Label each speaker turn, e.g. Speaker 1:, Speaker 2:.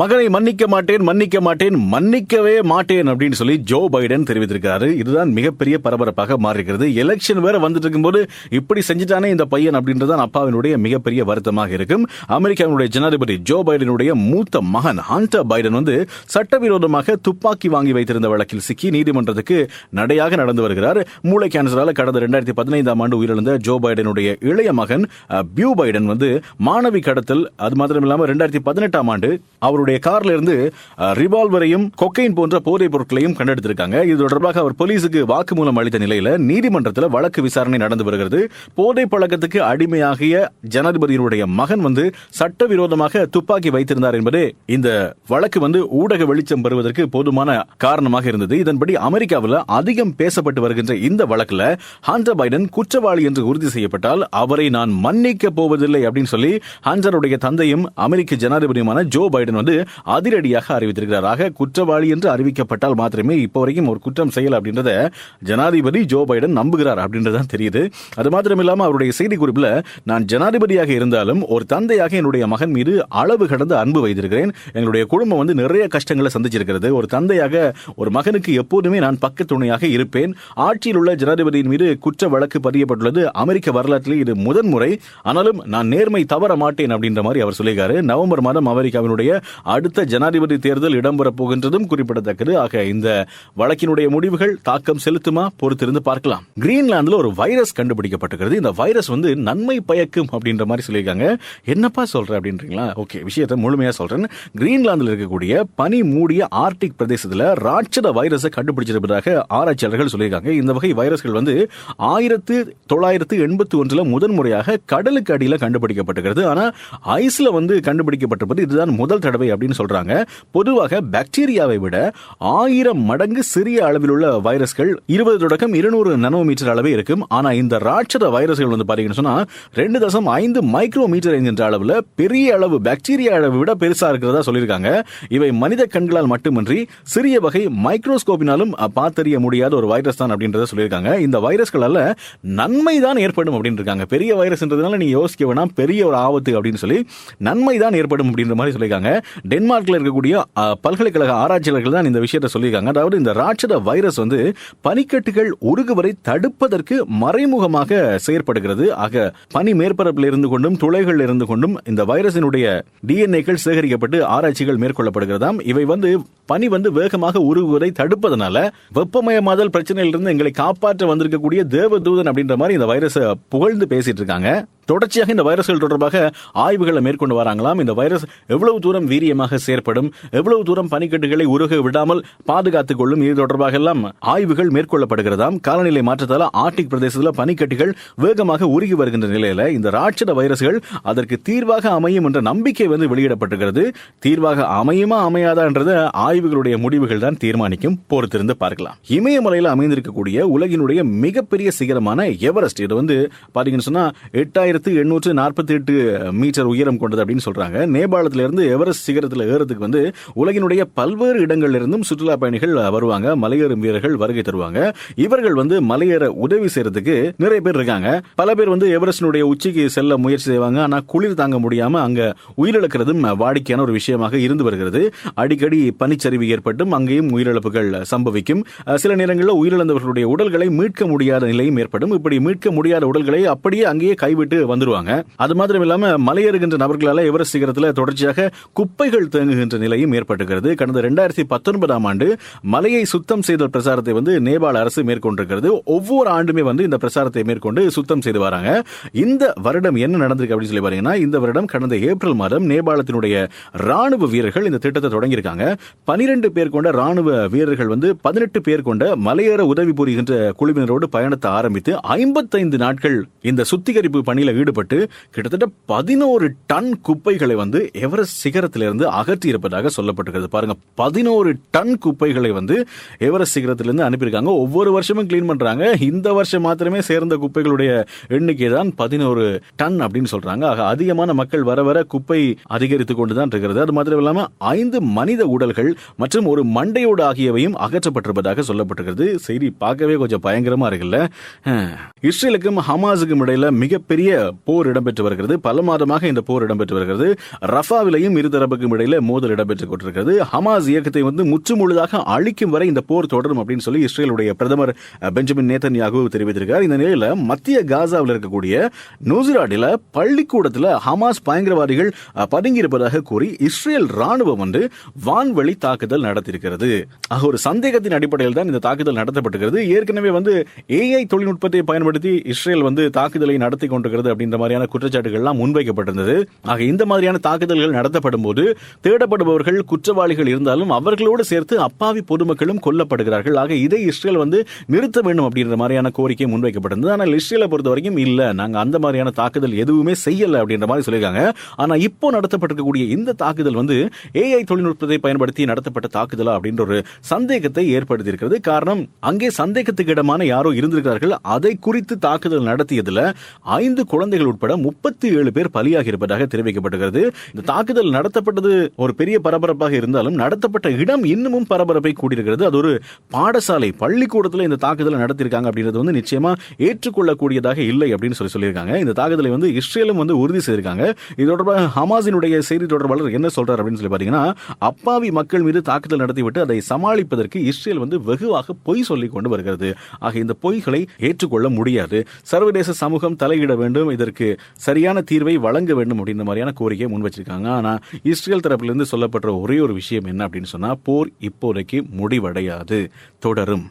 Speaker 1: மகனை மன்னிக்க மாட்டேன் மன்னிக்க மாட்டேன் மன்னிக்கவே மாட்டேன் அப்படின்னு சொல்லி ஜோ பைடன் தெரிவித்திருக்கிறாரு. இதுதான் மிகப்பெரிய பரபரப்பாக மாறியிருக்கிறது. எலெக்ஷன் வேற வந்துட்டு இருக்கும்போது இப்படி செஞ்சுட்டானே இந்த பையன் அப்படின்றதான் அப்பாவினுடைய மிகப்பெரிய வருத்தமாக இருக்கும். அமெரிக்காவினுடைய ஜனாதிபதி ஜோ பைடனுடைய மூத்த மகன் ஹாண்டர் பைடன் வந்து சட்டவிரோதமாக துப்பாக்கி வாங்கி வைத்திருந்த வழக்கில் சிக்கி நீதிமன்றத்துக்கு நடையாக நடந்து வருகிறார். மூளை கேன்சரால் கடந்த ரெண்டாயிரத்தி பதினைந்தாம் ஆண்டு உயிரிழந்த ஜோ பைடனுடைய இளைய மகன் பியூ பைடன் வந்து மாணவி கடத்தல் அது மாத்திரம் ரெண்டாயிரத்தி பதினெட்டாம் ஆண்டு அவர் அவருடைய கார்ல இருந்து ரிவால்வரையும் கொக்கைன் போன்ற போதைப் பொருட்களையும் கண்டெடுத்திருக்காங்க. இது தொடர்பாக அவர் போலீசுக்கு வாக்குமூலம் அளித்த நிலையில நீதிமன்றத்தில் வழக்கு விசாரணை நடந்து வருகிறது. போதை பழக்கத்துக்கு அடிமையாகிய ஜனாதிபதியினுடைய மகன் வந்து சட்டவிரோதமாக துப்பாக்கி வைத்திருந்தார் என்பதே இந்த வழக்கு வந்து ஊடக வெளிச்சம் பெறுவதற்கு போதுமான காரணமாக இருந்தது. இதன்படி அமெரிக்காவில் அதிகம் பேசப்பட்டு வருகின்ற இந்த வழக்குல ஹண்டர் பைடன் குற்றவாளி என்று உறுதி செய்யப்பட்டால் அவரை நான் மன்னிக்க போவதில்லை அப்படின்னு சொல்லி ஹண்டருடைய தந்தையும் அமெரிக்க ஜனாதிபதியுமான ஜோ பைடன் வந்து அதிரடியாக அறிவித்திருக்கிறார் ஆக குற்றவாளி என்று அறிவிக்கப்பட்டால் மாத்திரமே இப்போ வரைக்கும் ஒரு குற்றம் செய்யல அப்படின்றத ஜனாதிபதி ஜோ பைடன் நம்புகிறார் அப்படின்றதான் தெரியுது. அது மாத்திரம் அவருடைய செய்தி குறிப்பில் நான் ஜனாதிபதியாக இருந்தாலும் ஒரு தந்தையாக என்னுடைய மகன் மீது அளவு கடந்த அன்பு வைத்திருக்கிறேன். எங்களுடைய குடும்பம் வந்து நிறைய கஷ்டங்களை சந்திச்சிருக்கிறது. ஒரு தந்தையாக ஒரு மகனுக்கு எப்போதுமே நான் பக்க துணையாக இருப்பேன். ஆட்சியில் உள்ள ஜனாதிபதியின் மீது குற்ற வழக்கு பதியப்பட்டுள்ளது. அமெரிக்க வரலாற்றில் இது முதன்முறை. ஆனாலும் நான் நேர்மை தவற மாட்டேன் அப்படின்ற மாதிரி அவர் சொல்லியிருக்காரு. நவம்பர் மாதம் அமெரிக்காவினுடைய அடுத்த ஜனாதிபதி தேர்தல் இடம்பெறப் போகின்றதும் குறிப்பிடத்தக்கது. ஆக இந்த வழக்கினுடைய முடிவுகள் தாக்கம் செலுத்துமா? பொறுத்திருந்து பார்க்கலாம். கிரீன்லாந்துல ஒரு வைரஸ் கண்டுபிடிக்கப்பட்டிருக்கிறது. இந்த வைரஸ் வந்து நன்மை பயக்கும் அப்படின்ற மாதிரி சொல்லியிருக்காங்க. என்னப்பா சொல்ற அப்படின்றீங்களா? ஓகே விஷயத்தை முழுமையா சொல்றேன். கிரீன்லாந்தில் இருக்கக்கூடிய பனி மூடிய ஆர்டிக் பிரதேசத்துல ராட்சத வைரஸை கண்டுபிடிச்சிருப்பதாக ஆராய்ச்சியாளர்கள் சொல்லியிருக்காங்க. இந்த வகை வைரஸ்கள் வந்து ஆயிரத்து தொள்ளாயிரத்து எண்பத்தி ஒன்றுல முதன்முறையாக கடலுக்கு அடியில் கண்டுபிடிக்கப்பட்டிருக்கிறது. ஆனா ஐஸ்ல வந்து கண்டுபிடிக்கப்பட்டிருப்பது இதுதான் முதல் தடவை அப்படின்னு சொல்றாங்க. பொதுவாக பாக்டீரியாவை விட ஆயிரம் மடங்கு சிறிய அளவில் உள்ள வைரஸ்கள் இருபது தொடக்கம் இருநூறு நானோமீட்டர் அளவே இருக்கும். ஆனா இந்த ராட்சத வைரஸ்கள் வந்து பாத்தீங்கன்னு சொன்னா ரெண்டு தசம் ஐந்து மைக்ரோமீட்டர் என்கின்ற அளவுல பெரிய அளவு பாக்டீரியா அளவை விட பெருசா இருக்கிறதா சொல்லியிருக்காங்க. இவை மனித கண்களால் மட்டுமின்றி சிறிய வகை மைக்ரோஸ்கோப்பினாலும் பார்த்தறிய முடியாத ஒரு வைரஸ் தான் அப்படின்றத சொல்லியிருக்காங்க. இந்த வைரஸ்களால நன்மை தான் ஏற்படும் அப்படின்னு இருக்காங்க பெரிய வைரஸ்ன்றதுனால நீங்க யோசிக்க வேணாம். பெரிய ஒரு ஆபத்து அப்படின்னு சொல்லி நன்மை தான் ஏற்படும் அப்படின்ற மாதிரி சொல்லியிருக்காங்க. டென்மார்க்கில் இருக்கக்கூடிய பல்கலைக்கழக ஆராய்ச்சியாளர்கள் தான் இந்த விஷயத்தை சொல்லியிருக்காங்க. அதாவது இந்த ராட்சத வைரஸ் வந்து பனிக்கட்டுகள் உருகுவரை தடுப்பதற்கு மறைமுகமாக செயற்படுகிறது. ஆக பனி மேற்பரப்பில் இருந்து கொண்டும் துளைகள் இருந்து கொண்டும் இந்த வைரஸினுடைய டிஎன்ஏக்கள் சேகரிக்கப்பட்டு ஆராய்ச்சிகள் மேற்கொள்ளப்படுகிறதாம். இவை வந்து பனி வந்து வேகமாக உருகுவதை தடுப்பதனால வெப்பமயமாதல் பிரச்சனையிலிருந்து எங்களை காப்பாற்ற வந்திருக்கக்கூடிய தேவதூதன் அப்படின்ற மாதிரி இந்த வைரஸை புகழ்ந்து பேசிட்டு இருக்காங்க. தொடர்ச்சியாக இந்த வைரஸ்கள் தொடர்பாக ஆய்வுகளை மேற்கொண்டு வராங்களாம். இந்த வைரஸ் எவ்வளவு தூரம் வீரியமாக செயற்படும். எவ்வளவு தூரம் பனிக்கட்டுகளை உருக விடாமல் பாதுகாத்துக் கொள்ளும் இது தொடர்பாக எல்லாம் ஆய்வுகள் மேற்கொள்ளப்படுகிறதாம். காலநிலை மாற்றத்தால் ஆர்டிக் பிரதேசத்தில் பனிக்கட்டுகள் வேகமாக உருகி வருகின்ற நிலையில இந்த ராட்சத வைரஸ்கள் அதற்கு தீர்வாக அமையும் என்ற நம்பிக்கை வந்து வெளியிடப்பட்டிருக்கிறது. தீர்வாக அமையுமா அமையாதான்றத ஆய்வுகளுடைய முடிவுகள் தான் தீர்மானிக்கும். பொறுத்திருந்து பார்க்கலாம். இமயமலையில் அமைந்திருக்கக்கூடிய உலகினுடைய மிகப்பெரிய சிகரமான எவரெஸ்ட் இது வந்து பாத்தீங்கன்னு சொன்னா எட்டாயிரத்து எண்ணூற்று நாற்பத்தி எட்டு மீட்டர் உயரம் கொண்டது அப்படின்னு சொல்றாங்க. நேபாளத்திலிருந்து எவரெஸ்ட் சிகரத்தில் ஏறதுக்கு வந்து உலகினுடைய பல்வேறு இடங்கள்ல இருந்தும் சுற்றுலா பயணிகள் வருவாங்க. மலையேறும் வீரர்கள் வருகை தருவாங்க. இவர்கள் வந்து மலையேற உதவி செய்யறதுக்கு நிறைய பேர் இருக்காங்க. பல பேர் வந்து எவரெஸ்டினுடைய உச்சிக்கு செல்ல முயற்சி செய்வாங்க. ஆனால் குளிர் தாங்க முடியாம அங்க உயிரிழக்கிறதும் வாடிக்கையான ஒரு விஷயமாக இருந்து வருகிறது. அடிக்கடி பனிச்சரிவு ஏற்பட்டும். அங்கேயும் உயிரிழப்புகள் சம்பவிக்கும். சில நேரங்களில் உயிரிழந்தவர்களுடைய உடல்களை மீட்க முடியாத நிலையும் ஏற்படும். இப்படி மீட்க முடியாத உடல்களை அப்படியே அங்கேயே கைவிட்டு வந்துருவாங்க. அது மாத்திரம் இல்லாம மலையேறுகின்ற நபர்களால எவரெஸ்ட் சிகரத்தில் தொடர்ச்சியாக குப்பை குப்பைகள் தேங்குகின்ற நிலையும் ஏற்பட்டுகிறது கடந்த ரெண்டாயிரத்தி பத்தொன்பதாம் ஆண்டு மலையை சுத்தம் செய்தல் பிரச்சாரத்தை வந்து நேபாள அரசு மேற்கொண்டிருக்கிறது. ஒவ்வொரு ஆண்டுமே வந்து இந்த பிரச்சாரத்தை மேற்கொண்டு சுத்தம் செய்து வராங்க. இந்த வருடம் என்ன நடந்திருக்கு அப்படின்னு சொல்லி பாத்தீங்கன்னா இந்த வருடம் கடந்த ஏப்ரல் மாதம் நேபாளத்தினுடைய ராணுவ வீரர்கள் இந்த திட்டத்தை தொடங்கியிருக்காங்க. பனிரெண்டு பேர் கொண்ட ராணுவ வீரர்கள் வந்து பதினெட்டு பேர் கொண்ட மலையேற உதவி புரிகின்ற குழுவினரோடு பயணத்தை ஆரம்பித்து ஐம்பத்தைந்து நாட்கள் இந்த சுத்திகரிப்பு பணியில் ஈடுபட்டு கிட்டத்தட்ட பதினோரு டன் குப்பைகளை வந்து எவரெஸ்ட் சிகரத்திலிருந்து அகற்றி இருப்பதாக சொல்லப்பட்டிருக்கிறது. பாருங்க பதினோரு டன் குப்பைகளை வந்து எவரெஸ்ட் சிகரத்திலிருந்து அனுப்பியிருக்காங்க. ஒவ்வொரு வருஷமும் கிளீன் பண்றாங்க. இந்த வருஷம் மாத்திரமே சேர்ந்த குப்பைகளுடைய எண்ணிக்கை தான் பதினோரு டன் அப்படின்னு சொல்றாங்க. ஆக அதிகமான மக்கள் வர வர குப்பை அதிகரித்து கொண்டுதான் இருக்கிறது. அது மாத்திரம் இல்லாம ஐந்து மனித உடல்கள் மற்றும் ஒரு மண்டையோடு ஆகியவையும் அகற்றப்பட்டிருப்பதாக சொல்லப்பட்டிருக்கிறது. செய்தி பார்க்கவே கொஞ்சம் பயங்கரமா இருக்குல்ல? இஸ்ரேலுக்கும் ஹமாஸுக்கும் இடையில மிகப்பெரிய போர் இடம்பெற்று வருகிறது. பல மாதமாக இந்த போர் இடம்பெற்று வருகிறது. ரஃபாவிலையும் இருதரப்புக்கும் இடையில மோதல் இடம்பெற்றுக் கொண்டிருக்கிறது ஹமாஸ் இயக்கத்தை வந்து முற்றுமுழுதாக அழிக்கும் வரை இந்த போர் தொடரும் அப்படின்னு சொல்லி இஸ்ரேலுடைய பிரதமர் பெஞ்சமின் நேத்தன் நேதன்யாகு தெரிவித்திருக்கார். இந்த நிலையில மத்திய காசாவில் இருக்கக்கூடிய நூசிராடில பள்ளிக்கூடத்துல ஹமாஸ் பயங்கரவாதிகள் பதுங்கியிருப்பதாக கூறி இஸ்ரேல் ராணுவம் வந்து வான்வழி தாக்குதல் நடத்தியிருக்கிறது. ஆக ஒரு சந்தேகத்தின் அடிப்படையில் தான் இந்த தாக்குதல் நடத்தப்பட்டிருக்கிறது. ஏற்கனவே வந்து ஏஐ தொழில்நுட்பத்தை பயன்படுத்தி இஸ்ரேல் வந்து தாக்குதலை நடத்தி கொண்டிருக்கிறது அப்படின்ற மாதிரியான குற்றச்சாட்டுகள்லாம் முன்வைக்கப்பட்டிருந்தது. ஆக இந்த மாதிரியான தாக்குதல்கள் நடத்தப்படும் போது தேடப்படுபவர்கள் குற்றவாளிகள் இருந்தாலும் அவர்களோடு சேர்த்து அப்பாவி பொதுமக்களும் கொல்லப்படுகிறார்கள். ஆக இதை இஸ்ரேல் வந்து நிறுத்த வேண்டும் அப்படின்ற மாதிரியான கோரிக்கை முன்வைக்கப்பட்டிருந்தது. ஆனால் இஸ்ரேலை பொறுத்த வரைக்கும் இல்ல நாங்க அந்த மாதிரியான தாக்குதல் எதுவுமே செய்யல அப்படின்ற மாதிரி சொல்லியிருக்காங்க. ஆனா இப்போ நடத்தப்பட்டிருக்கக்கூடிய இந்த தாக்குதல் வந்து ஏஐ தொழில்நுட்பத்தை பயன்படுத்தி நடத்தப்பட்ட தாக்குதலா அப்படின்ற ஒரு சந்தேகத்தை ஏற்படுத்தியிருக்கிறது. காரணம் அங்கே சந்தேகத்துக்கு இடமான யாரோ இருந்திருக்கிறார்கள். அதை குறித்து தாக்குதல் நடத்தியதுல ஐந்து குழந்தைகள் உட்பட முப்பத்தி ஏழு பேர் பலியாகி இருப்பதாக தெரிவிக்கப்பட்டிருக்கிறது. இந்த தாக்குதல் நடத்தப்பட்ட நடத்தப்பட்டது ஒரு பெரிய பரபரப்பாக இருந்தாலும் நடத்தப்பட்ட இடம் இன்னமும் பரபரப்பை கூடியிருக்கிறது. அது ஒரு பாடசாலை பள்ளிக்கூடத்தில் இந்த தாக்குதலை நடத்தியிருக்காங்க அப்படின்றது வந்து நிச்சயமா ஏற்றுக்கொள்ளக்கூடியதாக இல்லை அப்படின்னு சொல்லி சொல்லியிருக்காங்க. இந்த தாக்குதலை வந்து இஸ்ரேலும் வந்து உறுதி செய்திருக்காங்க. இது தொடர்பாக ஹமாஸினுடைய செய்தி தொடர்பாளர் என்ன சொல்றார் அப்படின்னு சொல்லி பாத்தீங்கன்னா அப்பாவி மக்கள் மீது தாக்குதல் நடத்திவிட்டு அதை சமாளிப்பதற்கு இஸ்ரேல் வந்து வெகுவாக பொய் சொல்லிக் கொண்டு வருகிறது. ஆக இந்த பொய்களை ஏற்றுக்கொள்ள முடியாது. சர்வதேச சமூகம் தலையிட வேண்டும். இதற்கு சரியான தீர்வை வழங்க வேண்டும் அப்படின்ற மாதிரியான கோரிக்கையை முன் வச்சிருக்காங்க ஆனா இஸ்ரேல் தரப்பிலிருந்து சொல்லப்பட்ட ஒரே ஒரு விஷயம் என்ன அப்படின்னு சொன்னால் போர் இப்போதைக்கு முடிவடையாது தொடரும்.